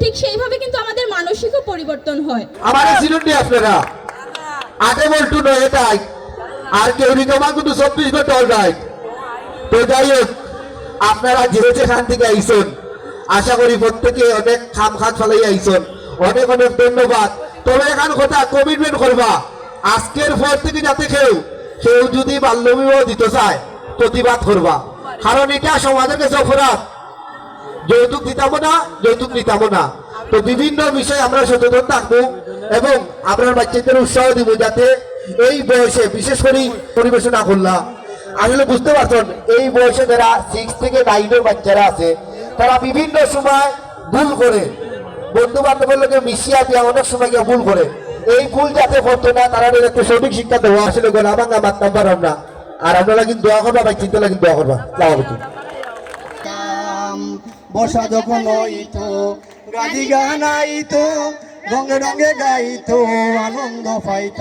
ঠিক সেইভাবে কিন্তু আমাদের মানসিকও পরিবর্তন হয়। আমার সিলুনটি আপনারা আটে বল্টু নয় এটাই আর কেউ নি রিকমা কিন্তু চব্বিশ ঘণ্টা রাইট তো যাই হোক, আপনারা যে যেখান থেকে আইসন আশা করি প্রত্যেকে অনেক খাম খাত ফেলাই আইসন অনেক অনেক ধন্যবাদ। তবে এখান কথা কমিটমেন্ট করবা। আজকের পর থেকে যাতে কেউ কেউ যদি বাল্যবিবাহ দিতে চায়, প্রতিবাদ করবা। কারণ এটা সমাজের কাছে অপরাধ। যৌতুক দিতাম না, যৌতুক নিতাম না। তো বিভিন্ন বিষয়ে আমরা সচেতন থাকব এবং আপনার বাচ্চাদের উৎসাহ দিব যাতে এই বয়সে, বিশেষ করে পরিবেশনা করলাম আসলে বুঝতে পারছেন, এই বয়সে যারা সিক্স থেকে নাইনের বাচ্চারা আছে, তারা বিভিন্ন সময় ভুল করে। বন্ধু বান্ধবের লোকে মিশিয়া দিয়া অনেক সময় গিয়ে ভুল করে। এই ভুল যাতে করতো না, তারা একটু সঠিক শিক্ষা দেওয়া আসলে গোলা ভাঙা মারতাম পারলাম না। আর আপনারা কিন্তু দোয়া করবা বাচ্চিতে কিন্তু দোয়া করবা। বর্ষা যখন হইতো গাদি গান আইতো রঙে রঙে গাইতো আনন্দ পাইতো